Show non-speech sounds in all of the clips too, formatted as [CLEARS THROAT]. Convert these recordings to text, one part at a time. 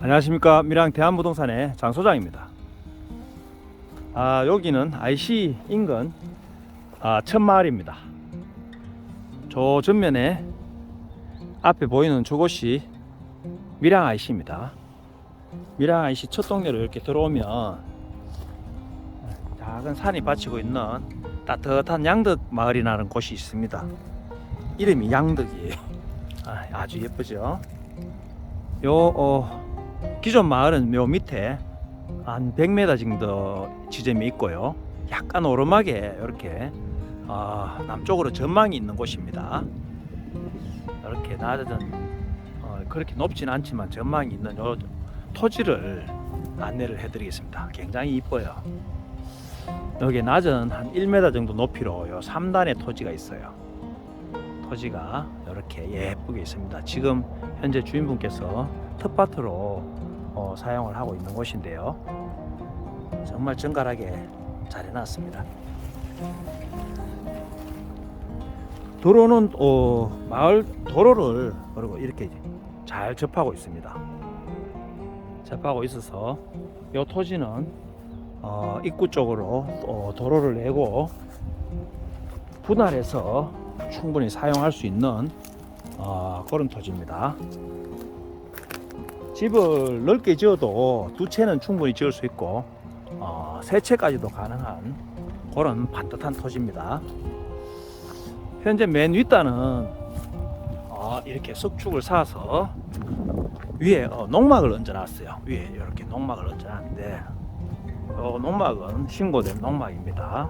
안녕하십니까 밀양 대한부동산의 장 소장입니다. 아 여기는 IC 인근 아, 천마을입니다. 저 전면에 앞에 보이는 저곳이 밀양 IC입니다. 밀양 IC 첫 동네로 이렇게 들어오면 작은 산이 받치고 있는 따뜻한 양덕 마을이라는 곳이 있습니다. 이름이 양덕이에요. 아, 아주 예쁘죠? 요 어, 기존 마을은 요 밑에 한 100m 정도 지점이 있고요. 약간 오르막에 이렇게 어, 남쪽으로 전망이 있는 곳입니다. 이렇게 낮은 어, 그렇게 높진 않지만 전망이 있는 요 토지를 안내를 해드리겠습니다. 굉장히 이뻐요. 여기 낮은 한 1m 정도 높이로 요 3단의 토지가 있어요. 토지가 이렇게 예쁘게 있습니다. 지금 현재 주인분께서 텃밭으로 어, 사용을 하고 있는 곳인데요. 정말 정갈하게 잘 해놨습니다. 도로는 어, 마을 도로를 그리고 이렇게 잘 접하고 있습니다. 접하고 있어서 이 토지는 어, 입구 쪽으로 어, 도로를 내고 분할해서 충분히 사용할 수 있는 어, 그런 토지입니다. 집을 넓게 지어도 두 채는 충분히 지을 수 있고 어, 세 채까지도 가능한 그런 반듯한 토지입니다. 현재 맨 윗단은 어, 이렇게 석축을 쌓아서 위에 어, 농막을 얹어놨어요. 위에 이렇게 농막을 얹어놨는데 어, 농막은 신고된 농막입니다.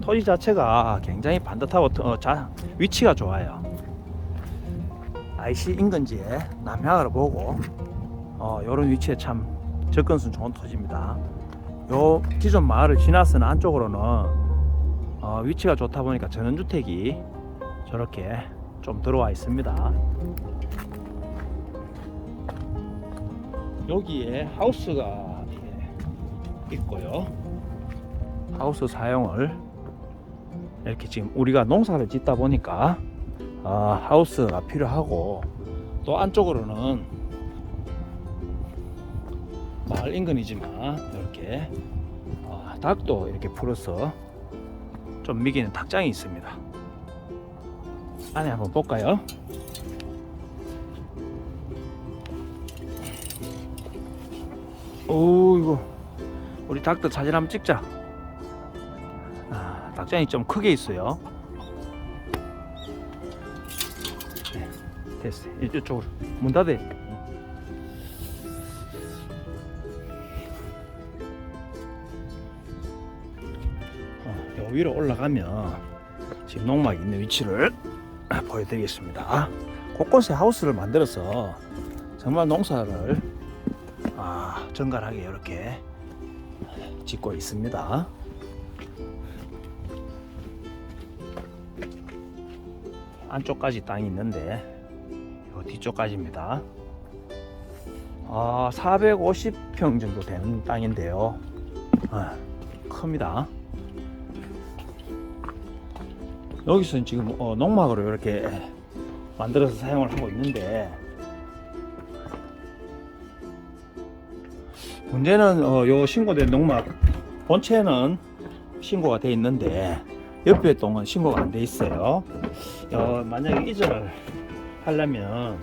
토지 자체가 굉장히 반듯하고 어, 자, 위치가 좋아요. IC 인근지에 남향을 보고 어, 이런 위치에 참 접근성 좋은 토지입니다. 요 기존 마을을 지나서는 안쪽으로는 어, 위치가 좋다 보니까 전원주택이 저렇게 좀 들어와 있습니다. 여기에 하우스가 예, 있고요. 하우스 사용을 이렇게 지금 우리가 농사를 짓다 보니까 아, 하우스가 필요하고 또 안쪽으로는 마을 인근이지만 이렇게 어, 닭도 이렇게 풀어서 좀 미기는 닭장이 있습니다. 안에 한번 볼까요? 오 이거 우리 닭들 사진 한번 찍자. 아, 닭장이 좀 크게 있어요. 네, 됐어. 이쪽으로 문 닫아. 어, 요 위로 올라가면 지금 농막이 있는 위치를 [CLEARS THROAT] 보여드리겠습니다. 곳곳에 하우스를 만들어서 정말 농사를 아, 정갈하게 이렇게 짓고 있습니다. 안쪽까지 땅이 있는데 요 뒤쪽까지입니다. 아, 450평 정도 되는 땅인데요. 아, 큽니다. 여기서는 지금 어, 농막으로 이렇게 만들어서 사용을 하고 있는데 문제는 어, 요 신고된 농막 본체는 신고가 돼 있는데 옆에 동은 신고가 안 돼 있어요. 어, 만약에 이전을 하려면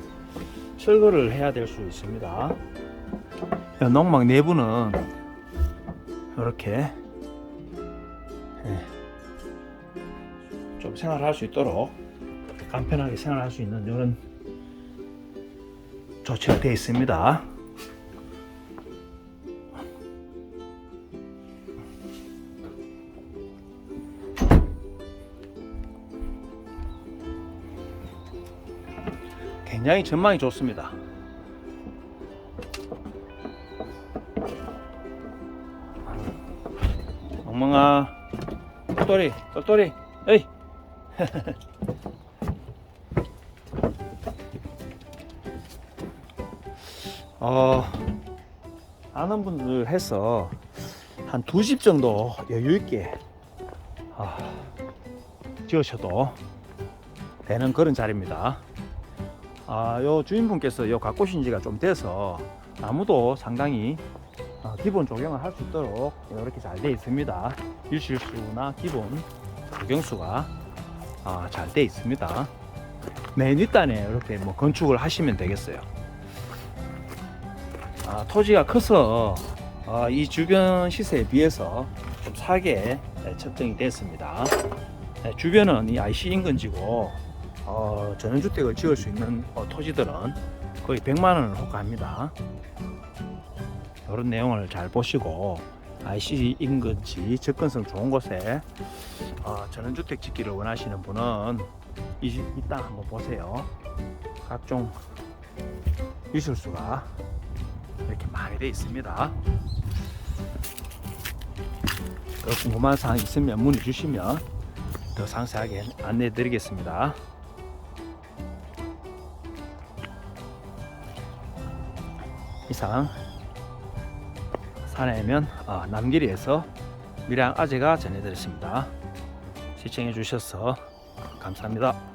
철거를 해야 될 수 있습니다. 요 농막 내부는 이렇게 예, 좀 생활할 수 있도록 간편하게 생활할 수 있는 이런 조치가 되어 있습니다. 굉장히 전망이 좋습니다. 멍멍아, 똘똘이, 똘똘이, 에이. [LAUGHS] 어, 아는 분들 해서 한 두 집 정도 여유 있게 아, 지으셔도 되는 그런 자리입니다. 아, 요 주인분께서 요 갖고 오신 지가 좀 돼서 나무도 상당히 어, 기본 조경을 할 수 있도록 이렇게 잘 되어 있습니다. 일실수나 기본 조경수가 아, 잘 되어 있습니다. 맨 윗단에 이렇게 뭐 건축을 하시면 되겠어요. 아, 토지가 커서 아, 이 주변 시세에 비해서 좀 싸게 네, 책정이 됐습니다. 네, 주변은 이 IC 인근지고 어, 전원주택을 지을 수 있는 어, 토지들은 거의 100만 원을 호가합니다. 이런 내용을 잘 보시고 IC 인근지 접근성 좋은 곳에 어, 전원주택 짓기를 원하시는 분은 이, 이땅 한번 보세요. 각종 유실수가 이렇게 많이 되어 있습니다. 더 궁금한 사항 있으면 문의 주시면 더 상세하게 안내해 드리겠습니다. 이상 산해면 어, 남길이에서 밀양 아재가 전해드렸습니다. 시청해 주셔서 감사합니다.